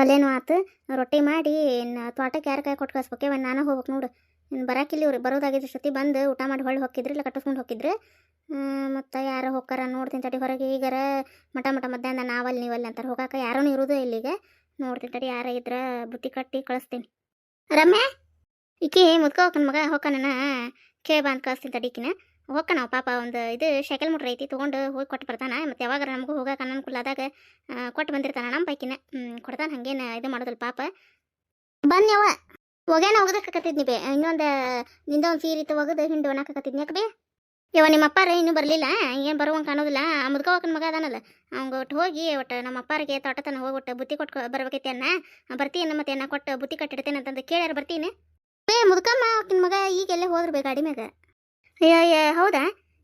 ಪಲ್ಯನೂ ಆತು. ರೊಟ್ಟಿ ಮಾಡಿ ತೋಟಕ್ಕೆ ಯಾರ ಕೈ ಕೊಟ್ಟು ಕಳ್ಸ್ಬೇಕೆ? ಒಂದು ನಾನು ಹೋಗ್ಬೇಕು ನೋಡು. ಬರಾಕಿಲ್ಲ ಇವ್ರು ಬರೋದಾಗಿದ್ದ ಸತಿ ಬಂದು ಊಟ ಮಾಡಿ ಹೊಳ್ಳಿ ಹೋಗಿದ್ರಿ ಇಲ್ಲ ಕಟ್ಟಿಸ್ಕೊಂಡು ಹೋಗಿದ್ರು ಮತ್ತು ಯಾರು ಹೋಗ್ಕಾರ ನೋಡ್ತೀನಿ ತಡಿ, ಹೊರಗೆ ಈಗಾರ ಮಟ ಮಟ ಮಧ್ಯಾಹ್ನ ನಾವಲ್ಲಿ ನೀವಲ್ಲಿ ಅಂತಾರೆ. ಹೋಗಾಕ ಯಾರೂ ಇರೋದು ಇಲ್ಲಿಗೆ ನೋಡ್ತೀನಿ ತಡಿ, ಯಾರ ಇದ್ರೆ ಬುತ್ತಿ ಕಟ್ಟಿ ಕಳಿಸ್ತೀನಿ. ರಮ್ಯಾ, ಈಕಿ ಮುದ್ಕ ಹೋಗ್ಕನ್ ಮಗ. ಹೋಗ್ಕನ ಕೇ ಬಂದು ಕಳಿಸ್ತೀನಿ ತಡಿಕಿನ ಹೋಗ್ಕ ನಾವು ಪಾಪ ಒಂದು ಇದು ಸೈಕಲ್ ಮುಟ್ರ ಐತಿ, ತೊಗೊಂಡು ಹೋಗಿ ಕೊಟ್ಟು ಬರ್ತಾನ. ಮತ್ತು ಯಾವಾಗ ನಮಗೂ ಹೋಗಕ್ಕೆ ಅನುಕೂಲ ಆದಾಗ ಕೊಟ್ಟು ಬಂದಿರ್ತಾನ ನಮ್ಮ ಪೈಕಿನ ಕೊಡ್ತಾನೆ ಹಂಗೇನು ಇದು ಮಾಡೋದಿಲ್ಲ ಪಾಪ. ಬನ್ಯವ ಹೋಗ್ಯಾನ ಹೋಗೋದಕ್ಕತ್ತಿದ್ನಿ ಬೇ. ಇನ್ನೊಂದು, ನಿಂದ ಒಂದು ಸೀರೆ ಇತ್ತು ಒಗದು ಹಿಂಡು ಒಣಕತ್ತಿದ್ನಿ ಯಾಕೆ ಬೇ? ಯವ ನಿಮ್ಮ ಅಪ್ಪಾರ ಇನ್ನೂ ಬರಲಿಲ್ಲ. ಏನು ಬರುವಂಗೆ ಕಾಣೋದಿಲ್ಲ. ಮುದ್ಕ ಹೋಗನ ಮಗ ಅದಾನಲ್ಲ. ಅವ್ಗೆ ಒಟ್ಟು ಹೋಗಿ, ಒಟ್ಟು ನಮ್ಮ ಅಪ್ಪಾರಿಗೆ ತೋಟತನ ಹೋಗಿ ಒಟ್ಟು ಬುತ್ತಿ ಕೊಟ್ಟು ಬರ್ಬೇಕೈತಿ ಅನ್ನ. ಬರ್ತೀನಿ ಮತ್ತೆ ಅನ್ನ ಕೊಟ್ಟು ಬುತ್ತಿ ಕಟ್ಟಿಡ್ತೇನೆ ಅಂತಂದು ಕೇಳ್ಯಾರ ಬರ್ತೀನಿ. ಬೇ ಮುದ್ಕಮ್ಮ ಆಕಿನ ಮಗ ಈಗೆಲ್ಲೇ ಹೋದ್ರು ಬೇ ಗಾಡಿ ಮ್ಯಾಗ. ಅಯ್ಯ, ಅಯ್ಯೋ, ಹೌದಾ?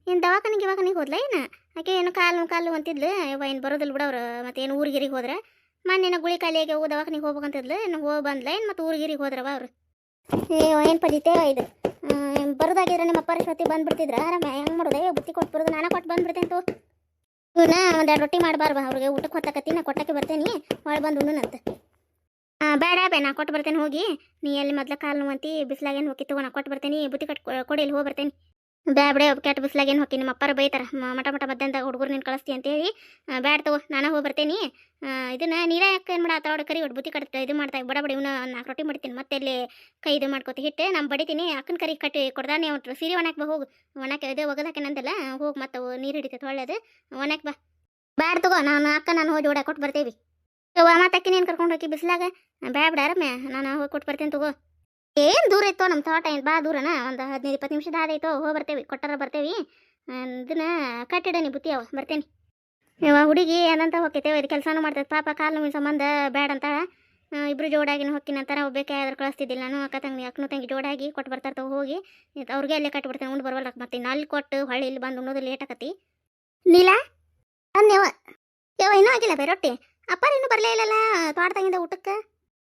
ಏನು ದವಾಖಾನಿಗೆ ಇವಾಗನಿಗೆ ಹೋದ್ಲ ಏನು? ಆಕೆ ಏನು ಕಾಲು ಕಾಲು ಅಂತಿದ್ಲು. ಯವ್ವ ಏನು ಬರೋದಿಲ್ಲ ಬಿಡವ್ರು. ಮತ್ತೆ ಏನು ಊರಿಗಿರಿಗೆ ಹೋದ್ರೆ? ಮೊನ್ನೆ ಗುಳಿ ಕಾಲಿಗೆ ಹೋಗಿ ದವಾಖಾನಿಗೆ ಹೋಗ್ಬೇಕಂತಿದ್ಲು ಏನು ಹೋಗಿ ಬಂದ್ಲ ಏನು? ಮತ್ತು ಊರಿಗಿರಿಗೆ ಹೋದ್ರವ ಅವ್ರು? ಅಯ್ಯೋ, ಏನು ಪಜಿತೇ ಇದು? ಬರೋದಾಗಿದ್ರೆ ನಿಮ್ಮ ಅಪ್ಪಾರ ಸತಿ ಬಂದ್ಬಿಡ್ತಿದ್ರ? ಆರಾಮ, ಹೆಂಗೆ ಮಾಡೋದೆ? ಬುತ್ತಿ ಕೊಟ್ಟು ಬರೋದು. ನಾನು ಕೊಟ್ಟು ಬಂದ್ಬಿಡ್ತೇನೆ ತೋ. ಇವನ್ನ ಒಂದೆರಡು ರೊಟ್ಟಿ ಮಾಡಬಾರ್ವ ಅವ್ರಿಗೆ. ಊಟಕ್ಕೆ ಹೊತ್ತಕತ್ತಿ, ನಾ ಕೊಟ್ಟಕ್ಕೆ ಬರ್ತೇನೆ. ಒಳಗೆ ಬಂದು ಉಣ್ಣನಂತ. ಬೇಡ ಬೇ ನಾ ಕೊಟ್ಟು ಬರ್ತೇನೆ ಹೋಗಿ. ನೀ ಎಲ್ಲಿ ಮೊದ್ಲು ಕಾಲು ನೋವಂತಿ ಬಿಸಿಲಾಗೇನು ಹೋಗಿ ತಗೋ ನಾ ಕೊಟ್ಟು ಬರ್ತೇನೆ. ಬುತ್ತಿ ಕಟ್ ಕೊಡಿ, ಇಲ್ಲಿ ಹೋಗಿ ಬರ್ತೇನೆ. ಬ್ಯಾ ಕೆಟ್ಟ ಕೆಟ್ಟ ಬಿಸ್ಲಾಗೇನು ಹೋಗಿ ನಿಮ್ಮ ಅಪ್ಪಾರ ಬೈತಾರ ಮಟ ಮಟ ಮಧ್ಯಾಹ್ನದಾಗ ಹುಡುಗರು ನೀನು ಕಳಿಸ್ತಿ ಅಂತೇಳಿ. ಬ್ಯಾಡ್ ತಗೋ, ನಾನು ಹೋಗಿ ಬರ್ತೇನೆ. ಇದನ್ನ ನೀರ ಯಾಕೆ ಏನು ಮಾಡ? ತೋಡ ಕರಿ ಒಟ್ಟು ಬುತ್ತಿ ಕಟ್ಟ ಇದು ಮಾಡ್ತಾ ಬಡ ಬಡ ನಾಲ್ಕು ರೊಟ್ಟಿ ಮಾಡ್ತೀನಿ. ಮತ್ತೆ ಇಲ್ಲಿ ಕೈ ಇದು ಮಾಡ್ಕೊತಿ ಹಿಟ್ಟು. ನಾನು ಬಡಿತೀನಿ. ಅಕ್ಕನ ಕರಿ ಕಟ್ಟಿ ಕೊಡ್ದಾನೆ ಅವ್ರು ಸೀರೆ ಒಣಕ್ಕೆ ಹೋಗು. ಒಣಕ್ಕೆ ಇದು ಒಗದಾಕೆ ನಂದಲ್ಲ ಹೋಗಿ ಮತ್ತೆ ನೀರು ಹಿಡಿತೈತೆ ಒಳ್ಳೇದು. ಒಣಕ್ಕೆ ಬಾ. ಬ್ಯಾಡ್ ತಗೋ, ನಾನು ಅಕ್ಕ ನಾನು ಹೋಗಿ ಓಡಾಕೊಟ್ಟು ಕೊಟ್ಟು ಬರ್ತೇವಿ. ಮತ್ತೆ ಅಕ್ಕಿನೇನು ಕರ್ಕೊಂಡು ಹೋಗಿ ಬಿಸ್ಲಾಗ? ಬ್ಯಾಡ ರಮ್ಯ ನಾನು ಹೋಗಿ ಕೊಟ್ಟು ಬರ್ತೀನಿ ತಗೋ. ಏನು ದೂರ ಇತ್ತು ನಮ್ಮ ತೋಟ ಏನು ಬಾ ದೂರನ? ಒಂದು ಹದಿನೈದು ಇಪ್ಪತ್ತು ನಿಮಿಷದ ಆದೈತೋ ಹೋಗಿ ಬರ್ತೇವೆ, ಕೊಟ್ಟಾರ ಬರ್ತೇವಿ. ಅದನ್ನ ಕಟ್ಟಿಡ ಕಟ್ಟಿಡನಿ ಬುತ್ತಿ, ಅವ ಬರ್ತೇನೆ. ಇವ ಹುಡುಗಿ ಏನಂತ ಹೋಗ್ತೈತೆ ಇದು ಕೆಲಸನೂ ಮಾಡ್ತೈತೆ. ಪಾಪ ಕಾಲು ನೋವಿನ ಸಂಬಂಧ ಬೇಡ ಅಂತಾಳ. ಇಬ್ರು ಜೋಡಾಗಿನ ಹೋಗ್ತೀನಿ ಅಂತಾರೆ ಒಬ್ಬಕ್ಕೆ ಯಾವ್ದಾರು ಕಳಿಸ್ತಿದ್ದಿಲ್ಲ ನಾನು. ಅಕ್ಕ ತಂಗಿ ಅಕ್ಕನು ತಂಗಿ ಜೋಡಾಗಿ ಕೊಟ್ಟು ಬರ್ತಾರೆ ತಗೋ ಹೋಗಿ. ಅವ್ರಿಗೆ ಅಲ್ಲೇ ಕಟ್ಬಿಡ್ತೇನೆ ಉಂಡು ಬರವಲ್ಲ ಮತ್ತೆ ಅಲ್ಲಿ ಕೊಟ್ಟು ಹೊಳ್ಳಿ ಇಲ್ಲಿ ಬಂದು ಉಣ್ಣೋದು ಲೇಟ್ ಆಕತಿ. ನೀಲಾ? ಅಂದ್ಯವ ಯಾವ ಇನ್ನೂ ಆಗಿಲ್ಲ ಬೇ ರೊಟ್ಟಿ? ಅಪ್ಪ ಇನ್ನೂ ಬರಲೇ ಇಲ್ಲಲ್ಲ ತೋಟದಾಗಿಂದ ಊಟಕ್ಕೆ?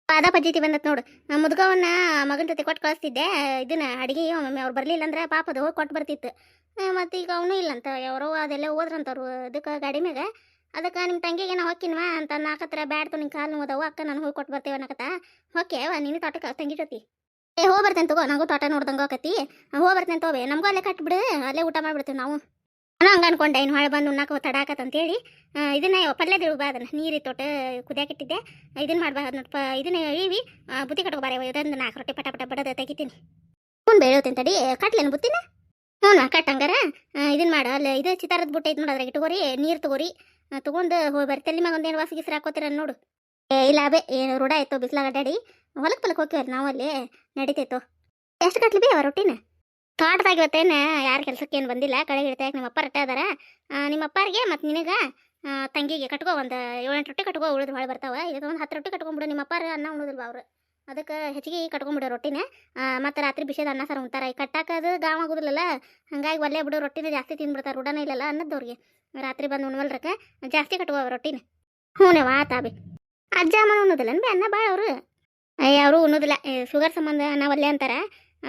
ಪಾದ ಪದ್ಧತಿ ಬಂದತ್ ನೋಡು. ಮುದುಗವನ್ನ ಮಗನ ಜೊತೆ ಕೊಟ್ಟು ಕಳಿಸ್ತಿದ್ದೆ. ಇದನ್ನ ಅಡಿಗೆ ಒಮ್ಮೆ ಅವ್ರು ಬರಲಿಲ್ಲ ಅಂದ್ರೆ ಪಾಪದ ಹೋಗಿ ಕೊಟ್ಟು ಬರ್ತಿತ್ತು. ಮತ್ತು ಈಗ ಅವನು ಇಲ್ಲಂತ ಯಾರೋ ಅದೆಲ್ಲ ಹೋದ್ರಂತವ್ರು ಅದಕ್ಕೆ ಗಾಡಿ ಮ್ಯಾಗ. ಅದಕ್ಕೆ ನಿಮ್ಮ ತಂಗಿಗೆ ನಾ ಹೊಕ್ಕಿನ್ವಾ ಅಂತ ನಾಕತ್ರ ಬ್ಯಾಡ್ತು ನಿನ್ ಕಾಲು ನೋದವು ಅಕ್ಕ ನಾನು ಹೋಗಿ ಕೊಟ್ಟು ಬರ್ತೇವೆ ಅನ್ನಕತ್ತ? ಹೊಕ್ಕೆ ನೀನು ತೋಟಕ್ಕೆ ತಂಗಿ ಜೊತೆ. ಏ, ಹೋಗಿ ಬರ್ತೇನೆ ತಗೋ, ನಂಗೂ ತೋಟ ನೋಡ್ದಂಗೆ ಆಕತಿ. ಹೋಗಿ ಬರ್ತೇನೆ ತಗೋಬೆ, ನಮಗೂ ಅಲ್ಲೇ ಕಟ್ಬಿಡು, ಅಲ್ಲೇ ಊಟ ಮಾಡಿಬಿಡ್ತೀವಿ ನಾವು. ನಾನು ಹಂಗೆ ಅನ್ಕೊಂಡೆ ಇನ್ನು ಹೊಳೆ ಬಂದು ಉಣ್ಣಾಕ ತಡಾಕತ್ ಅಂತೇಳಿ. ಹೇಳಿ ಇದನ್ನ ಪಲ್ಯದ ಬಾ ನೀರಿ ನೀರು ತೊಟ್ಟು ಕುದಿಯಾಕಿಟ್ಟಿದ್ದೆ ಇದನ್ನ ಮಾಡ್ಬಾ ನೋಡಪ್ಪ ಇದನ್ನ ಇವಿ ಬುತ್ತಿ ಕಟ್ಕೋಬಾರ ಇದೊಂದು ನಾಲ್ಕು ರೊಟ್ಟಿ ಪಟ ಪಟ ಬಡದ ತೆಗಿತೀನಿ. ಹ್ಞೂ ಬೇಳೋತೀನಿ ತಡಿ ಕಟ್ಲೇನು ಬುತ್ತಿನ? ಹ್ಞೂ ಕಟ್ ಹಂಗಾರ. ಇದನ್ನ ಮಾಡು ಅಲ್ಲ ಇದು ಚಿತ್ತಾರದ ಬುಟ್ಟ ಐತೆ ಮಾಡೋದ್ರಾಗ ಇಟ್ಕೋರಿ, ನೀರು ತಗೋರಿ. ತೊಗೊಂಡು ಹೋಗಿ ಬರ್ರಿ ತಲೆ ಮಗೊಂದು ಒಂದೇನು ವಾಸಿ ಗಿಸ್ರು ಹಾಕೋತೀರ ನೋಡು. ಏ, ಇಲ್ಲ ಬೇ ಏನು ರೂಢ ಆಯ್ತು ಬಿಸ್ಲಾಗ ಅಡ್ಡಾಡಿ ಹೊಲಕ್ಕೆ ಪಲಕ್ಕೆ ಹೋಗ್ತೀವಿ ನಾವು ಅಲ್ಲಿ, ನಡೀತೈತೋ. ಎಷ್ಟು ಕಟ್ಲಿ ಬೇ ಅವ ರೊಟ್ಟಿನ? ತೋಟದಾಗ ಇವತ್ತೇನು, ಯಾರ ಕೆಲಸಕ್ಕೇನು ಬಂದಿಲ್ಲ ಕಳೆ ಹಿಡಿತಾಗ ನಿಮ್ಮ ಅಪ್ಪ ರಟ್ಟ ಅದಾರ. ನಿಮ್ಮ ಅಪ್ಪಾರಿಗೆ ಮತ್ತು ನಿನಗೆ ತಂಗಿಗೆ ಕಟ್ಕೋ ಒಂದು ಏಳೆಂಟು ರೊಟ್ಟಿ ಕಟ್ಕೋ, ಉಳಿದು ಹೊಳೆ ಬರ್ತಾವೆ. ಇದಕ್ಕೆ ಒಂದು ಹತ್ತು ರೊಟ್ಟಿ ಕಟ್ಕೊಂಬಿಡು ನಿಮ್ಮ ಅಪ್ಪಾರ ಅನ್ನ ಉಣೋದಿಲ್ವ ಅವರು. ಅದಕ್ಕೆ ಹೆಚ್ಚಿಗೆ ಕಟ್ಕೊಂಬಿಡೋ ರೊಟ್ಟಿನ. ಮತ್ತು ರಾತ್ರಿ ಬಿಸಿದ ಅನ್ನ, ಸಾರು ಉಣ್ತಾರ. ಈ ಕಟ್ಟಾಕದು ಗಾಮ ಆಗೋದಿಲ್ಲಲ್ಲ, ಹಂಗಾಗಿ ಒಲ್ಲೆ ಬಿಡೋ, ರೊಟ್ಟಿನ ಜಾಸ್ತಿ ತಿಂದ್ಬಿಡ್ತಾರೆ ರೂಢನೇ ಇಲ್ಲಲ್ಲ ಅನ್ನದವ್ರಿಗೆ ರಾತ್ರಿ ಬಂದು ಉಣ್ವಲ್ರಕ್ಕೆ, ಜಾಸ್ತಿ ಕಟ್ಕೋ ರೊಟ್ಟಿನ. ಹ್ಞೂ ಆತಾಬಿ ಅಜ್ಜ ಅಮ್ಮ ಉಣ್ಣೋದಿಲ್ಲ ಬಿ, ಅನ್ನ ಭಾಳ ಅವರು. ಅಯ್ಯ ಅವರು ಉಣ್ಣೋದಿಲ್ಲ ಶುಗರ್ ಸಂಬಂಧ ಅನ್ನ ಒಲ್ಲೆ ಅಂತಾರ.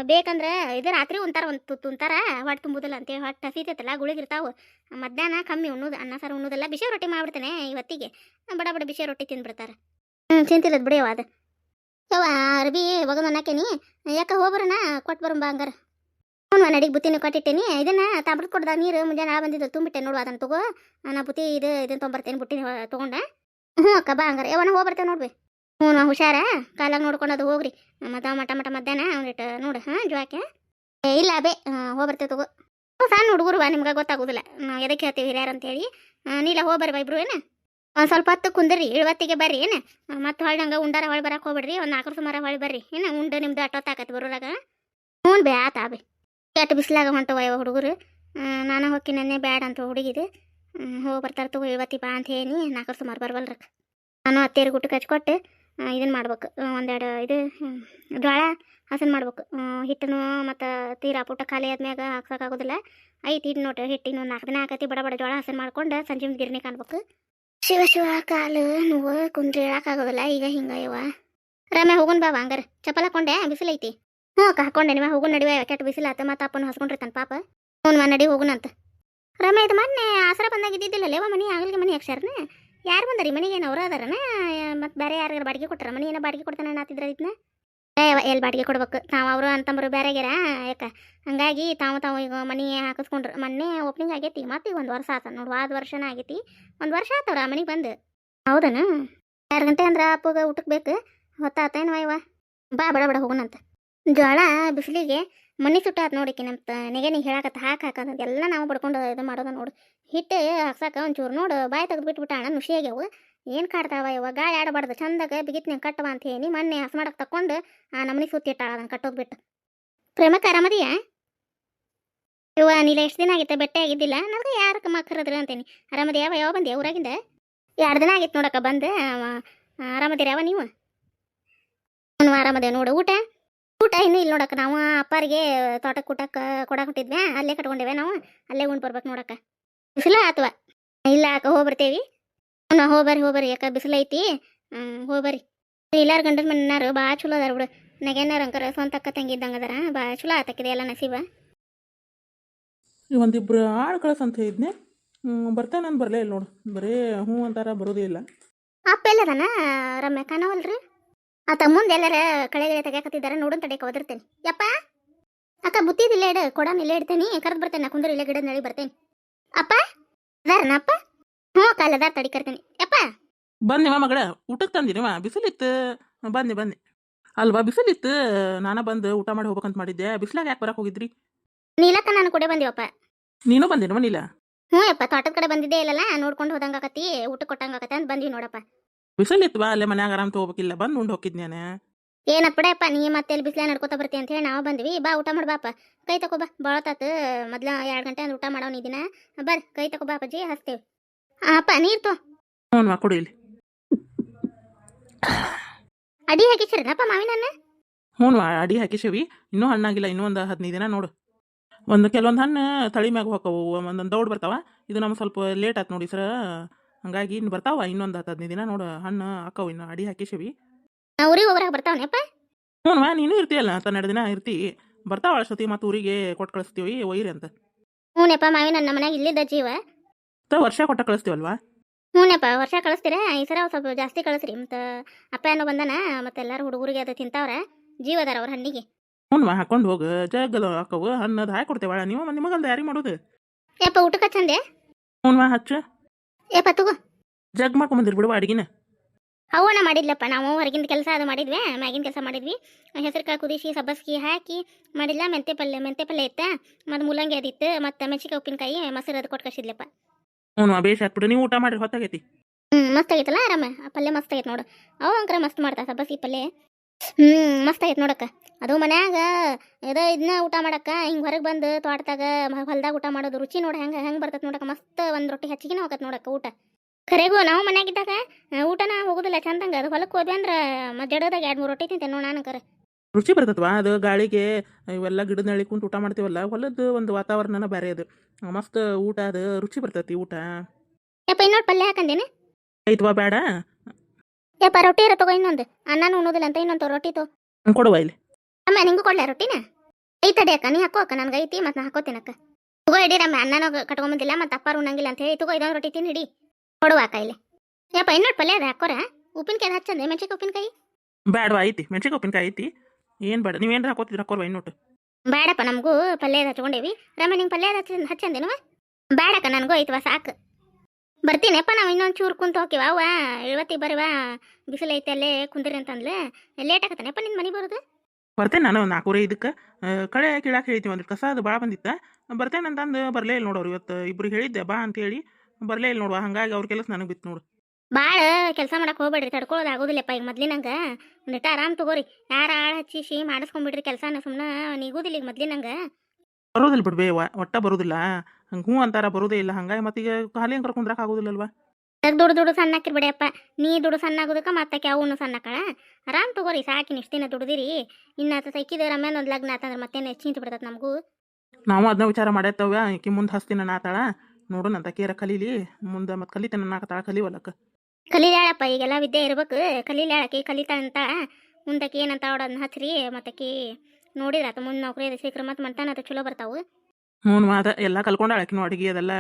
ಬೇಕಂದ್ರೆ ಇದು ರಾತ್ರಿ ಉಂತಾರ ಒಂದು ತುತ್ತು ಉಂತಾರ ಹೊಟ್ಟೆ ತುಂಬುದಿಲ್ಲ ಅಂತೇಳಿ, ಹೊಟ್ಟೆ ಹಸಿತೈತಲ್ಲ ಗುಳಿಗಿರ್ತಾವು ಮಧ್ಯಾಹ್ನ ಕಮ್ಮಿ ಉಣ್ಣೋದು, ಅನ್ನ, ಸಾರು ಉಣ್ಣೋದಿಲ್ಲ ಬಿಸಿ ರೊಟ್ಟಿ ಮಾಡ್ಬಿಡ್ತೇನೆ ಇವತ್ತಿಗೆ. ಬಡ ಬಡ ಬಿಸಿ ರೊಟ್ಟಿ ತಿಂದ್ಬಿಡ್ತಾರೆ. ಹ್ಞೂ ಚಿಂತಿಲ್ಲದ ಬಿಡಿಯವ ಅದು. ಯವ ಅರ್ಬಿ ಒಗದು ಅನ್ನಕೇನಿ ಯಾಕೆ ಹೋಗ್ಬರೋಣ ಕೊಟ್ಟು ಬರಂಬ ಹಂಗಾರ. ಹ್ಞೂ ನಡಿಗೆ ಬುತ್ತಿನ ಕೊಟ್ಟಿಟ್ಟೇನಿ. ಇದನ್ನ ತಾಂಬಡ್ ಕೊಡ್ದ ನೀರು ಮುಂಜಾನೆ ಆ ಬಂದಿದ್ದು, ತುಂಬಿಟ್ಟೆ ನೋಡು ಅದನ್ನ ತಗೋ. ನಾ ಬುತ್ತಿ ಇದು ಇದನ್ನ ತೊಗೊಂಬರ್ತೇನೆ ಬುಟ್ಟಿನ ತೊಗೊಂಡೆ. ಹ್ಞೂ ಅಕ್ಕ ಬಾ ಹಂಗಾರ. ಯಾವನ ಹೋಗ್ಬರ್ತೇವೆ ನೋಡ್ರಿ ಹ್ಞೂ ಹುಷಾರ? ಕಾಲಾಗ ನೋಡ್ಕೊಂಡು ಅದು ಹೋಗ್ರಿ. ಮತ್ತ ಮಟ ಮಟ ಮಧ್ಯಾಹ್ನ ಒಂದಿಟ್ಟು ನೋಡು, ಹಾಂ ಏ, ಇಲ್ಲ ಬೇ ಹೋಗ್ಬರ್ತೇವೆ ತಗೋ. ಸಣ್ಣ ಹುಡುಗರು ಬಾ, ನಿಮ್ಗೆ ಗೊತ್ತಾಗೋದಿಲ್ಲ. ನಾವು ಎದಕ್ಕೆ ಹೇಳ್ತೀವಿ ಹಿರಿಯರು ಅಂತೇಳಿ. ಹೇಳಿ ನೀಲ, ಹೋಗಿ ಬರ್ರಿ ಇಬ್ರು, ಏನು? ಒಂದು ಸ್ವಲ್ಪ ಹೊತ್ತು ಕುಂದಿರಿ, ಇಳುವತ್ತಿಗೆ ಬರ್ರಿ, ಏನು? ಮತ್ತೆ ಹೊಳ್ಳಿ ಹಂಗೆ ಉಂಡಾರ ಹೊಳ್ಳಿ ಬರಕ್ಕೆ ಹೋಗ್ಬಿಡ್ರಿ, ಒಂದು ನಾಲ್ಕು ಸುಮಾರ ಹೊಳ್ಳಿ ಬರ್ರಿ, ಏನು? ಉಂಡು ನಿಮ್ದು ಅಟ್ಟೊತ್ತಾಕತಿ ಬರೋದಾಗ ಹ್ಞೂ ಬೇ, ಆತ ಬೇ. ಕೆಟ್ಟ ಬಿಸಿಲಾಗ ಹೊಂಟವ ಇವ ಹುಡುಗರು. ನಾನು ನೆನ್ನೆ ಬ್ಯಾಡ ಅಂತ ಹುಡುಗಿದು. ಹೋಗಿ ಬರ್ತಾರೆ ತಗೋ, ಇಳುವತ್ತಿ ಬಾ ಅಂತ ಹೇಳಿ ನಾಲ್ಕು ಸುಮಾರು ಬರ್ವಲ್ರಕ್ಕೆ ನಾನು ಅತ್ತೇರಿ ಗುಟ್ಟು ಹಚ್ಕೊಟ್ಟು. ಇದನ್ನು ಮಾಡ್ಬೇಕು. ಒಂದೆರಡು ಇದು ಜೋಳ ಜ್ವಾಳ ಹಸನ್ ಮಾಡ್ಬೇಕು. ಆ, ಹಿಟ್ಟನ್ನು ಮತ್ತು ತೀರಾ ಪುಟ್ಟ ಖಾಲಿ ಆದ್ಮ್ಯಾಗ ಹಾಕ್ಸೋಕ್ಕಾಗೋದಿಲ್ಲ ಐತಿ ಹಿಟ್ಟು ನೋಡ್ರಿ ಹಿಟ್ಟಿನ ಒಂದು ನಾಲ್ಕು ದಿನ ಆಕತಿ ಬಡ ಬಡ ಜ್ವಾಳ ಹಸನ್ ಮಾಡ್ಕೊಂಡು ಸಂಜೆ ಗಿರಣಿ ಕಾಣ್ಬೇಕು. ಶಿವ ಶಿವ ಕಾಲು ನೋವು ಕುಂದ್ರಿ ಹೇಳಕ್ಕಾಗೋದಿಲ್ಲ ಈಗ ಹಿಂಗೆ ಇವ ರಮ್ಯ ಹೋಗೋಣ ಬಾವ ಹಂಗಾರ. ಚಪ್ಪಲ್ ಹಾಕೊಂಡೆ ಬಿಸಿಲೈತಿ ಹ್ಞೂ ಅಕ್ಕ ಹಾಕೊಂಡೆ ನಿಮ್ಮ ಹೋಗೋ ನಡಿವೆ ಕೆಟ್ಟ ಬಿಸಿಲಾತ ಮತ್ತು ಅಪ್ಪನ ಹಸ್ಕೊಂಡಿರ್ತಾನೆ ಪಾಪ. ಹ್ಞೂ ನಡಿ ಹೋಗೋಣ ಅಂತ ರಮ್ಯ ಇದು ಮೊನ್ನೆ ಆಸರ ಬಂದಾಗ ಇದ್ದಿದ್ದಿಲ್ಲ ಲೇವ ಮನಿ ಆಗಲಿಗೆ ಮನಿ ಹಾಕ್ಸ್ಯಾರನ ಯಾರು ಬಂದಾರಿ? ಮನೆಗೆ ಏನು ಅವ್ರ ಅದಾರನ? ಮತ್ತು ಬೇರೆ ಯಾರು ಬಾಡಿಗೆ ಕೊಟ್ಟಾರ? ಮನೆ ಏನೋ ಬಾಡಿಗೆ ಕೊಡ್ತಾನೆ ನಾತಿದ್ರ ಇದನ್ನ ಎಲ್ಲಿ ಬಾಡಿಗೆ ಕೊಡ್ಬೇಕು? ತಾವು ಅವರು ಅಂತಂಬರು ಬೇರೆಗ್ಯಾರ ಯಾಕ? ಹಂಗಾಗಿ ತಾವು ತಾವು ಈಗ ಮನೆ ಹಾಕಿಸ್ಕೊಂಡ್ರು. ಮೊನ್ನೆ ಓಪನಿಂಗ್ ಆಗೈತಿ, ಮತ್ತೆ ಈಗ ಒಂದು ವರ್ಷ ಆತ ನೋಡು ವಾದ ವರ್ಷನ ಆಗೈತಿ. ಒಂದು ವರ್ಷ ಆತವ್ರ ಆ ಮನೆಗೆ ಬಂದು. ಹೌದನ? ಎರಡು ಗಂಟೆ ಅಂದ್ರೆ ಅಪ್ಪಗೆ ಊಟಕ್ಕೆ ಬೇಕು. ಹೊತ್ತಾತೇನು ವಾಯ್ವಾ ಬಾ, ಬಡ ಬಡ ಹೋಗೋಣಂತ ಜೋಳ, ಬಿಸಿಲಿಗೆ ಮಣ್ಣಿ ಸುಟ್ಟಾತ್ ನೋಡಿಕೆ ನಮ್ಮ ನೆಗೆನಿ ಹೇಳಕತ್ತ ಹಾಕಿ ಹಾಕಂತ ಎಲ್ಲ ನಾವು ಬಡ್ಕೊಂಡು ಇದು ಮಾಡೋದು ನೋಡು. ಹಿಟ್ಟು ಹಾಕ್ಸಾಕ ಒಂಚೂರು ನೋಡು ಬಾಯಿ ತೆಗೆದು ಬಿಟ್ಬಿಟ್ಟಾಣ ನುಷಿ ಆಗ್ಯಾವು ಏನು ಕಾಡ್ತಾವ ಇವ ಗಾಳಿ ಆಡಬಾರ್ದು, ಚಂದಾಗ ಬಿಗಿತ್ನಾಗ ಕಟ್ಟವ ಅಂತ ಹೇಳಿ ಮೊನ್ನೆ ಹಸ್ ಮಾಡಕ್ಕೆ ತಕೊಂಡು ಆ ನಮ್ಮನೆ ಸುತ್ತಿಟ್ಟಾಳ ಅದನ್ನು ಕಟ್ಟೋದು ಬಿಟ್ಟು ಪ್ರೇಮಕ್ಕೆ ಆರಾಮದಿಯಾ ಇವ ನೀಲ ಎಷ್ಟು ದಿನ ಆಗಿತ್ತ ಬೆಟ್ಟೆ ಆಗಿದ್ದಿಲ್ಲ? ನನಗೆ ಯಾರಕ್ಕೆ ಮಕ್ಕರದ್ರು ಅಂತೀನಿ. ಆರಾಮದಿಯಾವ ಯಾವ ಬಂದೆ ಊರಾಗಿಂದ? ಎರಡು ದಿನ ಆಗಿತ್ತು ನೋಡಕ್ಕ ಬಂದು. ಆರಾಮದಿರ್ಯಾವ ನೀವು? ಆರಾಮದೇ ನೋಡು. ಊಟ? ಊಟ ಇನ್ನೂ ಇಲ್ಲ ನೋಡಕ್ಕ. ನಾವು ಅಪ್ಪಾರಿಗೆ ತೋಟಕ್ಕೆ ಊಟಕ್ಕೆ ಕೊಡಕ್ಕೆ ಹೊಟ್ಟಿದ್ವಿ ಅಲ್ಲೇ ಕಟ್ಕೊಂಡಿವೆ ನಾವು. ಅಲ್ಲೇ ಉಂಡು ಬರ್ಬೇಕು ನೋಡಕ್ಕ. ಬಿಸಿಲ ಅಥವಾ ಇಲ್ಲ ಅಕ್ಕ ಹೋಗ್ಬರ್ತೇವಿ ನಾವು ಹೋಗ್ಬರ್ರಿ ಹೋಗ್ಬರ್ರಿ ಯಾಕೆ ಬಿಸಿಲು ಐತಿ? ಹ್ಞೂ ಹೋಗ್ಬರ್ರಿ ಎಲ್ಲಾರು ಗಂಡನ ಮನೆಯಾರು ಭಾಳ ಚಲೋ ಅದಾರ ಬಿಡು. ನಗೇನಾರ ಅಂಕರ ಸ್ವಂತ ಅಕ್ಕ ತಂಗಿ ಇದ್ದಂಗೆ ಅದಾರ. ಭಾಳ ಚಲೋ ಆತಕ್ಕಿದೆ ಎಲ್ಲ ನಸೀಬ. ಒಂದಿಬ್ರು ಆಳು ಕಳ್ಸ ಅಂತ ಹೇಳಿದ್ನೆ. ಬರ್ತೇನೆ ನಾನು ಬರಲೇ ಇಲ್ಲ ನೋಡು. ಬರೀ ಹ್ಞೂ ಅಂತಾರ ಬರೋದೇ ಇಲ್ಲ. ಅಪ್ಪ ಎಲ್ಲದಾನ? ರಮ್ಯ ಕಾಣವಲ್ರಿ ಆತ ಮುಂದೆ ಎಲ್ಲಾರ ಕಳೆಗಳ ಗಿಳೆ ತೆಗ್ಯಾಕತ್ತಿದಾರ ನೋಡನ್ ತಡೆಯಕ ಒದರ್ತೇನೆ. ಯಪ್ಪ! ಅಕ್ಕ ಬುತ್ತಿದಿಲ್ಲ ಇಡ ಕೊಡನ್ ಇಲ್ಲೇ ಇಡ್ತೇನೆ ಕರೆದು ಬರ್ತೇನೆ ಕುಂದ್ರ ಇಲ್ಲೇ ಗಿಡ ನಳಿ ಬರ್ತೇನೆ. ಅಪ್ಪ! ಅದಾರನಪ್ಪ? ಹ್ಞೂ ಕಾಲ ಅದಾರ ತಡಿ ಕರ್ತೇನೆ. ಯಪ್ಪ! ಬಂದಿವ ಮಗಳ ಊಟಕ್ಕೆ ತಂದಿನಿವ ಬಿಸಿಲಿತ್ತು. ಬಂದೆ ಬಂದೆ ಅಲ್ವಾ ಬಿಸಿಲಿತ್ತು. ನಾನ ಬಂದು ಊಟ ಮಾಡಿ ಹೋಗ್ಬೇಕಂತ ಮಾಡಿದ್ದೆ. ಬಿಸಿಲಾಗ ಯಾಕೆ ಬರಕ್ಕೆ ಹೋಗಿದ್ರಿ? ನೀಲಕ್ಕ ನಾನು ಕೂಡ ಬಂದಿವಪ್ಪ. ನೀನು ಬಂದಿನವ ನೀಲ? ಹ್ಞೂ ಯಪ್ಪ ತೋಟದ ಕಡೆ ಬಂದಿದ್ದೆ ಇಲ್ಲಲ್ಲ ನೋಡ್ಕೊಂಡು ಹೋದಂಗಾಕತಿ ಊಟ ಕೊಟ್ಟಂಗಾಕತಿ ಅಂತ ಬಂದ್ವಿ ನೋಡಪ್ಪ. ಬಿಸಿಲಿತ್ತು ಬಾ ಅಲ್ಲೇ ಮನ್ಯಾಗ ಆರಾಮ್ ತಗೋಬೇಕಿಲ್ಲ ಬಂದು ಉಂಡು ಹೋಗಿದ್ ನಾನು. ಏನತ್ ಬಿಡಪ್ಪ ನೀ ಮತ್ತೆ ಎಲ್ಲಿ ಬಿಸಿಲ ನಡ್ಕೋತಾ ಬರ್ತೀನಿ ಅಂತ ಹೇಳಿ ನಾವು ಬಂದ್ವಿ. ಬಾ ಊಟ ಮಾಡ್ಬಾಪ ಕೈ ತಕೋ ಬಾ ಬಾಳತಾತು ಮೊದ್ಲ ಎರಡು ಗಂಟೆ ಅಂದ್ರೆ ಊಟ ಮಾಡೋನ್ ದಿನ. ಬರ್ ಕೈ ತಕೋ ಬಾ ಅಪ್ಪಾಜಿ ಹಚ್ತೇವೆ. ಅಪ್ಪ ನೀರ್ ತೋ. ಹ್ಞೂ ಮಾ ಕೊಡು ಇಲ್ಲಿ. ಅಡಿ ಹಾಕಿಸಿರಪ್ಪ ಮಾವಿನ ಹಣ್ಣು ಹ್ಞೂ ಅಡಿ ಹಾಕಿಸೇವಿ. ಇನ್ನೂ ಹಣ್ಣಾಗಿಲ್ಲ ಇನ್ನೂ ಒಂದು ಹದಿನೈದು ದಿನ ನೋಡು. ಒಂದು ಕೆಲವೊಂದು ಹಣ್ಣು ತಳಿ ಮ್ಯಾಗ ಹೋಕ್ಕವು ಒಂದೊಂದು ದೌಡ್ ಬರ್ತಾವ. ಇದು ನಮ್ಗೆ ಸ್ವಲ್ಪ ಲೇಟ್ ಆಯ್ತು ನೋಡಿ ಸರ. ಹಂಗಾಗಿ ಇನ್ನು ಬರ್ತಾವ ಇನ್ನೊಂದು ಹತ್ತು ಹದಿನೈದು ದಿನ ನೋಡು ಹಣ್ಣು ಹಾಕವು ಇನ್ನು ಅಡಿ ಹಾಕಿಸಿವಿ. ಊರಿಗೆ ಹೋಗ್ರಾಗ ಬರ್ತಾವನಪ್ಪ ಹ್ಞೂ ಮಾ ನೀನು ಇರ್ತೀಯಲ್ಲ ಹನ್ನೆರಡು ದಿನ ಇರ್ತಿ. ಬರ್ತಾವ ಅಷ್ಟೊತ್ತಿ ಮತ್ತು ಊರಿಗೆ ಕೊಟ್ಟು ಕಳಿಸ್ತೀವಿ ಒಯ್ಯಿರಿ ಅಂತ. ಹ್ಞೂನಪ್ಪ ಮಾವಿ ನನ್ನ ಮನೆಗೆ ಇಲ್ಲಿದ್ದ ಜೀವ. ತ ವರ್ಷ ಕೊಟ್ಟ ಕಳಿಸ್ತೀವಲ್ವಾ? ಹ್ಞೂನಪ್ಪ ವರ್ಷ ಕಳಿಸ್ತೀರ? ಈ ಸಲ ಸ್ವಲ್ಪ ಜಾಸ್ತಿ ಕಳಿಸ್ರಿ. ಮತ್ತು ಅಪ್ಪ ಏನೋ ಬಂದನ ಮತ್ತೆ ಎಲ್ಲರೂ ಹುಡುಗರಿಗೆ ಅದು ತಿಂತಾವ್ರ ಜೀವ ಅದಾರ ಅವ್ರ ಹಣ್ಣಿಗೆ. ಹ್ಞೂ ಹಾಕೊಂಡು ಹೋಗು ಜಗ್ಗದ ಹಾಕವು ಹಣ್ಣದು ಹಾಕಿ ಕೊಡ್ತೇವಳ ನೀವು ನಿಮಗಲ್ದ ಯಾರಿಗೆ ಮಾಡೋದು. ಯಪ್ಪ ಊಟಕ್ಕೆ ಚಂದೆ? ಹ್ಞೂ ಮಾ ಹಚ್ಚು. ಯಪ್ಪ ಪತ್ತುಗು ಜಗ್ ಮಾಡ್ಕೊಂಬಂದಿರ್ ಬಿಡುವ ಅಡಿಗೆನ. ಅವನ ಮಾಡಿದ್ಲಪ್ಪ. ನಾವು ಹೊರಗಿಂದ ಕೆಲಸ ಅದು ಮಾಡಿದ್ವಿ. ಮ್ಯಾಗಿನ ಕೆಲಸ ಮಾಡಿದ್ವಿ. ಹೆಸರು ಕಾಳು ಕುದಿಸಿ ಸಬ್ಬಸ್ಗಿ ಹಾಕಿ ಮಾಡಿಲ್ಲ. ಮೆಂತೆ ಪಲ್ಯ ಮೆಂತೆ ಪಲ್ಯ ಇತ್ತ. ಮತ್ತು ಮೂಲಂಗಿ ಅದಿತ್ತು ಮತ್ತು ಮೆಣಸಿಕಾಯಿ ಉಪ್ಪಿನಕಾಯಿ ಮೊಸರು ಅದು ಕೊಟ್ಟು ಕಳಿಸಿದ್ಲಪ್ಪ. ಹ್ಞೂ ಬೇಷ್ ಹಾಕ್ಬಿಡು. ನೀವು ಊಟ ಮಾಡ್ರಿ ಹೊತ್ತಾಗೈತಿ. ಹ್ಞೂ ಮಸ್ತ್ ಆಗೈತಲ್ಲ ಆರಾಮ. ಆ ಪಲ್ಯ ಮಸ್ತ್ ಆಗೈತೆ ನೋಡು. ಅವ ಅಂಕರ ಮಸ್ತ್ ಮಾಡ್ತಾ ಸಬ್ಬಸ್ಗಿ ಪಲ್ಯ. ಹ್ಞೂ ಮಸ್ತ್ ಆಗೈತೆ ನೋಡಕ್ಕ. ಅದು ಮನ್ಯಾಗ ಇದ ಇದನ್ನ ಊಟ ಮಾಡಕ್ಕ ಹಿಂಗೆ ಹೊರಗೆ ಬಂದು ತೋಟದಾಗ ಹೊಲ್ದಾಗ ಊಟ ಮಾಡೋದು ರುಚಿ ನೋಡಿ ಹೆಂಗೆ ಹೆಂಗೆ ಬರ್ತೈತೆ ನೋಡಕ್ಕ. ಮಸ್ತ್ ಒಂದು ರೊಟ್ಟಿ ಹೆಚ್ಚಿಗೆ ಹೋಗತ್ತೆ ನೋಡಕ್ಕ ಊಟ. ಕರೆಗೂ ನಾವು ಮನ್ಯಾಗಿದ್ದಾಗ ಊಟ ಊಟನ ಹೋಗುದಿಲ್ಲ ಚಂದಂಗೆ. ಅದು ಹೊಲಕ್ಕೆ ಹೋದ್ವಿ ಅಂದ್ರೆ ಜಡದಾಗ ಎರಡು ಮೂರು ರೊಟ್ಟಿ ತಿಂತೇನೆ ನೋಡಿ ನಾನು ಕರೆ ರುಚಿ ಬರ್ತತ್ವಾ? ಅದು ಗಾಳಿಗೆ ಇವೆಲ್ಲ ಗಿಡದ ನಳಿ ಕುಂತು ಊಟ ಮಾಡ್ತೀವಲ್ಲ ಹೊಲದ ಒಂದು ವಾತಾವರಣನ ಬೇರೆ ಅದು. ಮಸ್ತ್ ಊಟ ಅದು ರುಚಿ ಬರ್ತೈತಿ ಊಟ. ಯಪ್ಪ ಇನ್ನೊಂದು ಪಲ್ಯ ಹಾಕಂದೇನೆ? ಐತ್ವಾ ಬೇಡ ಯಪ್ಪ ರೊಟ್ಟಿ ಇರ ತಗೋ ಇನ್ನೊಂದು. ಅನ್ನನೂ ಉಣ್ಣೋದಿಲ್ಲ ಅಂತ ಇನ್ನೊಂದು ರೊಟ್ಟಿ ತೋ ಹಂಗ್ ಕೊಡುವ ಇಲ್ಲಿ. ಅಮ್ಮ ನಿಂಗೂ ಕೊಡ್ಲ ರೊಟ್ಟಿನ? ಐತಡಿ ಅಕ್ಕ ನೀ ಹಾಕೋ ಅಕ್ಕ ನನ್ಗೆ ಐತಿ ಮತ್ತೆ ನಾ ಹಾಕೋತೀನಕ್ಕ ತಗೋ ಇಡಿ ರಮ್ಮ ಅನ್ನನೂ ಕಟ್ಕೊಂಬಂದಿಲ್ಲ ಮತ್ತೆ ಅಪ್ಪಾರು ಉಣ್ಣಂಗಿಲ್ಲ ಅಂತ ಹೇಳಿ ತಗೋ ಇದೊಂದು ರೊಟ್ಟಿ ತಿನ್ನಿ ಹಿಡಿ ಕೊಡುವ ಅಕ್ಕ ಇಲ್ಲಿ. ಯಪ್ಪ ಇನ್ನೊಂದು ಪಲ್ಯ ಅದ ಹಾಕೋರ? ಉಪ್ಪಿನಕಾಯಿ ಹಚ್ಚಂದೆ ಮೆಣಸಿಗೆ ಉಪ್ಪಿನಕಾಯಿ? ಬೇಡವಾ ಐತಿ. ಮೆಣಸಿಗೆ ಉಪ್ಪಿನಕಾಯಿ ಐತಿ. ಏನು ಬೇಡ ನೀವೇನು ಹಾಕೋತಿದ್ರ ಹಾಕೋರ್ವ ಇನ್ನೊಟ್ಟು. ಬೇಡಪ್ಪ ನಮಗೂ ಪಲ್ಯ ಹಚ್ಕೊಂಡೇವಿ. ರಮ್ಮ ನಿಂಗೆ ಪಲ್ಯ ಹಚ್ಚ ಹಚ್ಚಂದೇನುವ ಬೇಡಕ್ಕ ನನಗೂ ಐತವ ಸಾಕು. ಬರ್ತೀನಪ್ಪ ನಾವು ಇನ್ನೊಂದು ಚೂರು ಕುಂತು ಹೋಗಿವ ಅವ್ವ ಇವತ್ತಿಗೆ ಬರುವ ಬಿಸಿಲು ಐತೆ ಅಲ್ಲೇ ಕುಂದಿರಿ ಅಂತಂದ್ಲೆ. ಲೇಟ್ ಆಗತ್ತಾನೆಪ್ಪ ನಿನ್ನ ಮನೆ ಬರೋದು? ಬರ್ತೇನೆ ನಾನು ನಾಲ್ಕೂರೆ ಇದಕ್ಕೆ. ಕಳೆ ಕೀಳಾಕೆ ಹೇಳ್ತೀವಿ ಒಂದು ಕಸ ಅದು ಭಾಳ ಬಂದಿತ್ತ. ಬರ್ತೇನೆ ಅಂತಂದು ಬರಲೇ ಇಲ್ಲ ನೋಡೋರು ಇವತ್ತು ಇಬ್ರಿಗೆ ಹೇಳಿದ್ದೆ ಬಾ ಅಂತ ಹೇಳಿ ಬರಲೇ ಇಲ್ಲ ನೋಡುವ ಹಂಗಾಗಿ ಅವ್ರ ಕೆಲಸ ನನಗೆ ಬಿತ್ತು ನೋಡು. ಭಾಳ ಕೆಲಸ ಮಾಡಕ್ಕೆ ಹೋಗ್ಬೇಡ್ರಿ ತಡ್ಕೊಳ್ಳೋದು ಆಗೋದಿಲ್ಲಪ್ಪ ಈಗ ಮೊದ್ಲಿನಂಗೆ ಒಂದಿಟ್ಟು ಆರಾಮ್ ತಗೋರಿ. ಯಾರ ಆಳು ಹಚ್ಚಿಸಿ ಮಾಡಿಸ್ಕೊಂಬಿಡ್ರಿ ಕೆಲಸನ ಸುಮ್ಮನೆ ನಿಗೋದಿಲ್ಲ ಈಗ ಮೊದ್ಲಿನಂಗೆ ಬರೋದಿಲ್ಲ ಬಿಡ್ಬೇ ಒಟ್ಟ ಬರೋದಿಲ್ಲ. ಹಂಗೆ ಹ್ಞೂ ಅಂತಾರ ಬರೋದೇ ಇಲ್ಲ. ಹಂಗಾಗಿ ಮತ್ತೀಗ ಖಾಲಿ ಹಂಗೆ ಕರ್ಕೊಂಡ್ರಕ್ಕೆ ಆಗೋದಿಲ್ಲಲ್ವಾ? ದುಡ್ಡು ದುಡ್ಡು ಸಣ್ಣ ಹಾಕಿರ್ಬಿಡಿಯಪ್ಪ ನೀ ದುಡ್ಡು ಸಣ್ಣ ಆಗೋದಕ್ಕೆ ಮತ್ತೆ ಅವನು ಸಣ್ಣ ಕಳ ಆರಾಮ್ ತಗೋರಿ ಸಾಕಿನ ಇಷ್ಟು ದಿನ ದುಡ್ದಿರಿ. ಇನ್ನು ಸೈಕಿದೆ ರಮ್ಯಾನ ಒಂದು ಲಗ್ನ ಆತಂದ್ರೆ ಮತ್ತೇನು ಚಿಂತೆ ಬಿಡ್ತದೆ ನಮಗೂ. ನಾವು ಅದನ್ನ ವಿಚಾರ ಮಾಡತ್ತವ ಈಕಿ ಮುಂದೆ ಹಸ್ತಿನ ನಾತಾಳ ನೋಡೋಣ ಅಂತ ಕೇರ ಕಲೀಲಿ. ಮುಂದೆ ಮತ್ತೆ ಕಲಿತನ ನಾಕತಾಳ ಕಲಿವಲ್ಲಕ್ಕ ಕಲೀಲ್ಯಾಳಪ್ಪ ಈಗೆಲ್ಲ ವಿದ್ಯೆ ಇರ್ಬೇಕು. ಕಲೀಲಾಳಕಿ ಕಲಿತಾಳಂತ ಮುಂದಕ್ಕೆ ಏನಂತ ಅವಡನ್ನ ಹಚ್ರಿ. ಮತ್ತಕಿ ನೋಡಿದ್ರ ಆತ ಮುಂದೆ ನೌಕರಿ ಅದ ಸೀಕ್ರ ಮತ್ತೆ ಮಂಟಾನ ಅದು ಚಲೋ ಬರ್ತಾವು. ಹ್ಞೂ ಅದ ಎಲ್ಲ ಕಲ್ಕೊಂಡಾಳ ಆಕಿನೂ ಅಡುಗೆ ಅದೆಲ್ಲ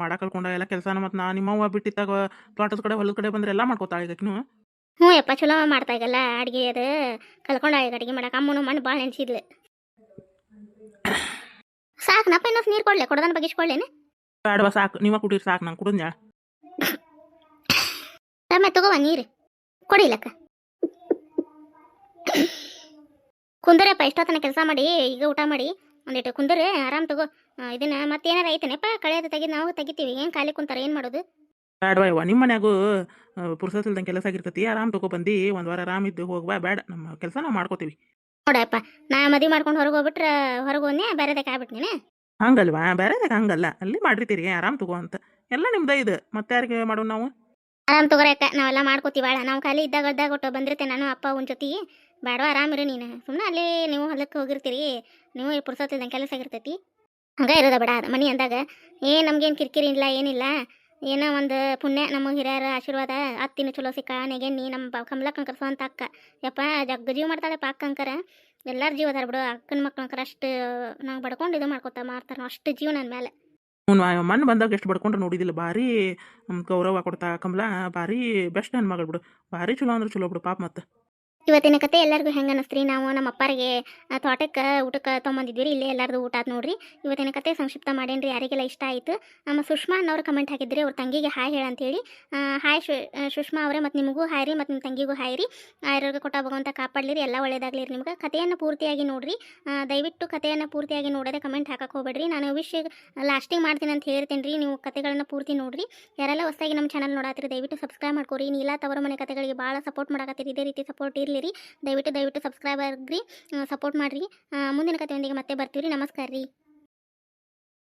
ಮಾಡ ಕಲ್ಕೊಂಡ ಎಲ್ಲ ಕೆಲಸನ ಮತ್ತೆ ನಾ ನಿಮ್ಮವ್ವ ಬಿಟ್ಟಿದ್ದಾಗ ತೋಟದ ಕಡೆ ಹೊಲದ ಕಡೆ ಬಂದ್ರೆ ಎಲ್ಲ ಮಾಡ್ಕೋತಾಳೆ ಈಗ ಆಕಿನೂ ಹ್ಞೂ ಯಪ್ಪ ಚಲೋ ಮಾಡ್ತಾ ಈಗಲ್ಲ ಅಡುಗೆ ಅದು ಕಲ್ಕೊಂಡ ಈಗ ಅಡುಗೆ ಮಾಡಕ್ಕೆ ಅಮ್ಮನು ಮಣ್ಣು ಭಾಳ ನೆನೆಸಿದ್ಲು. ಸಾಕು ನಪ್ಪ ಇನ್ನೊಂದು ನೀರು ಕೊಡ್ಲೆ ಕೊಡದನ್ ಬಗ್ಗಿಸ್ಕೊಳ್ಳೇನೆ ಬೇಡವ ಸಾಕು ನೀವ ಕುಡೀರಿ ಸಾಕು ನಂಗೆ ಕುಡಿದ್ನ ರಮ್ಮ ತಗೋವ ನೀರು ಕೊಡಿಲಕ್ಕ ಕುಂದರಪ್ಪ ಎಷ್ಟೊತ್ತನ ಕೆಲಸ ಮಾಡಿ ಈಗ ಊಟ ಮಾಡಿ ಒಂದಿಟ್ಟು ಕುಂದರೆ ಆರಾಮ್ ತಗೋ. ಇದನ್ನ ಮತ್ತೇನಾರ ಐತೇನಪ್ಪ ಕಳೆದ ತೆಗೆದು ನಾವು ತೆಗಿತೀವಿ. ಏನು ಖಾಲಿ ಕುಂತಾರ ಏನು ಮಾಡೋದು? ಬೇಡವಾ ಇವ ನಿಮ್ಮ ಮನ್ಯಾಗೂ ಪುರ್ಸತ್ತಿಲ್ದಂಗೆ ಕೆಲಸ ಆಗಿರ್ತೈತಿ. ಆರಾಮ್ ತಗೋ ಬಂದಿ ಒಂದ್ ವಾರ ಆರಾಮ್ ಇದ್ದು ಹೋಗ್ಬಾ ಬೇಡ ನಮ್ಮ ಕೆಲಸ ನಾವು ಮಾಡ್ಕೋತೀವಿ. ನೋಡಪ್ಪ ನಾ ಮದಿ ಮಾಡ್ಕೊಂಡು ಹೊರಗೆ ಹೋಗ್ಬಿಟ್ರೆ ಹೊರಗೆ ಹೋದ್ನೆ ಬೇರೆದಕ್ಕೆ ಆಗ್ಬಿಟ್ನೇನೆ ಹಂಗಲ್ವಾ? ಬೇರೆದಕ್ಕೆ ಹಂಗಲ್ಲ. ಅಲ್ಲಿ ಮಾಡಿರ್ತೀರಿ ಆರಾಮ್ ತಗೋ ಅಂತ. ಎಲ್ಲ ನಿಮ್ದ ಇದು. ಮತ್ತೆ ಯಾರಿಗೆ ಮಾಡೋಣ ನಾವು? ಆರಾಮ್ ತಗೋರಕ್ಕ ನಾವೆಲ್ಲ ಮಾಡ್ಕೋತೀವಿ. ಭಾಳ ನಾವು ಖಾಲಿ ಇದ್ದಾಗ ಇದ್ದಾಗ ಒಟ್ಟು ಬಂದಿರ್ತೇನೆ ನಾನು ಅಪ್ಪ ಅವನ ಜೊತೆ. ಬೇಡವಾ ಆರಾಮಿರು ನೀನು. ಸುಮ್ಮನೆ ಅಲ್ಲೇ ನೀವು ಹೊಲಕ್ಕೆ ಹೋಗಿರ್ತೀರಿ. ನೀವು ಪುರ್ಸತ್ತಿಲ್ದಂಗೆ ಕೆಲಸ ಆಗಿರ್ತೈತಿ ಹಂಗೆ ಇರೋದ ಬೇಡ. ಅದು ಮನೆ ಅಂದಾಗ, ಏ, ನಮ್ಗೇನು ಕಿರಿಕಿರಿ ಇಲ್ಲ, ಏನಿಲ್ಲ. ಏನೋ ಒಂದು ಪುಣ್ಯ ನಮ್ಮ ಹಿರಿಯರ ಆಶೀರ್ವಾದ. ಅತ್ತಿನ ಚಲೋ ಸಿಕ್ಕ ನೀ ನಮ್ಮ ಕಮಲ ಕಮಲಕ್ಕನ ಅಂತ ಅಕ್ಕ. ಯಪ್ಪ, ಜಗ್ಗ ಜೀವ ಮಾಡ್ತಾಳಪ್ಪ ಅಕ್ಕಂಕರ ಎಲ್ಲರ ಜೀವ ಅದಾರ ಬಿಡು. ಅಕ್ಕನ ಮಕ್ಕಳಂಕರ ಅಷ್ಟು, ನಂಗೆ ಬಡ್ಕೊಂಡು ಇದು ಮಾಡ್ಕೊತಾ ಮಾಡ್ತಾರೆ ಅಷ್ಟು ಜೀವ ನನ್ನ ಮೇಲೆ ಮಣ್ಣು ಬಂದಾಗ ಎಷ್ಟು ಬಡ್ಕೊಂಡ್ರೆ ನೋಡಿದಿಲ್ಲ. ಭಾರಿ ಗೌರವ ಕೊಡ್ತಾ ಕಮಲ. ಭಾರಿ ಬೆಸ್ಟ್ ನನ್ನ ಮಗಳು ಬಿಡು. ಭಾರಿ ಚಲೋ ಅಂದ್ರೆ ಚಲೋ ಬಿಡು ಪಾಪ ಮತ್ತೆ. ಇವತ್ತಿನ ಕತೆ ಎಲ್ಲರಿಗೂ ಹೆಂಗೆ ಅನ್ನಿಸ್ತ್ರಿ ನಾವು ನಮ್ಮ ಅಪ್ಪರಿಗೆ ತೋಟಕ್ಕೆ ಊಟಕ್ಕೆ ತೊಗೊಂಬಂದಿದ್ವಿ ರೀ ಇಲ್ಲೇ ಎಲ್ಲರದು ಊಟ ಆದ ನೋಡ್ರಿ. ಇವತ್ತಿನ ಕತೆ ಸಂಕ್ಷಿಪ್ತ ಮಾಡೇನ್ರಿ. ಯಾರಿಗೆಲ್ಲ ಇಷ್ಟ ಆಯಿತು? ನಮ್ಮ ಸುಷ್ಮಾ ಅನ್ನೋರು ಕಮೆಂಟ್ ಹಾಕಿದ್ರಿ. ಅವ್ರ ತಂಗಿಗೆ ಹಾಯ್ ಹೇಳ ಅಂತೇಳಿ. ಹಾಯ್ ಸುಷ್ಮಾ ಅವರೇ ಮತ್ತು ನಿಮಗೂ ಹಾಯ್ ರೀ, ಮತ್ತು ನಿಮ್ಮ ತಂಗಿಗೂ ಹಾಯ್ ರೀ. ಆರೋಗ್ಯ ಕೊಟ್ಟ ಭಗವಂತ ಕಾಪಾಡಲಿರಿ. ಎಲ್ಲ ಒಳ್ಳೇದಾಗಲಿ ರೀ ನಿಮ್ಗೆ. ಕಥೆಯನ್ನು ಪೂರ್ತಿಯಾಗಿ ನೋಡ್ರಿ. ದಯವಿಟ್ಟು ಕಥೆಯನ್ನು ಪೂರ್ತಿಯಾಗಿ ನೋಡದೆ ಕಮೆಂಟ್ ಹಾಕಕ್ಕೆ ಹೋಗ್ಬೇಡ್ರಿ. ನಾನು ವಿಶ್ ಲಾಸ್ಟಿಗೆ ಮಾಡ್ತೀನಿ ಅಂತ ಹೇಳ್ತೀನಿ ರೀ. ನೀವು ಕಥೆಗಳನ್ನು ಪೂರ್ತಿ ನೋಡ್ರಿ. ಯಾರೆಲ್ಲ ಹೊಸದಾಗಿ ನಮ್ಮ ಚಾನಲ್ ನೋಡತ್ತೀರಿ ದಯವಿಟ್ಟು ಸಬ್ಸ್ಕ್ರೈಬ್ ಮಾಡ್ಕೊರಿ. ನೀಲಾ ತವರ ಮನೆ ಕಥೆಗಳಿಗೆ ಭಾಳ ಸಪೋರ್ಟ್ ಮಾಡಕತ್ತೀರಿ. ಇದೇ ರೀತಿ ಸಪೋರ್ಟ್ ಇರಲಿ. ದಯವಿಟ್ಟು ದಯವಿಟ್ಟು ಸಬ್ಸ್ಕ್ರೈಬ್ ಆಗ್ರಿ ಸಪೋರ್ಟ್ ಮಾಡಿರಿ. ಮುಂದಿನ ಕಥೆಯೊಂದಿಗೆ ಮತ್ತೆ ಬರ್ತೀವಿ ರೀ. ನಮಸ್ಕಾರ ರೀ.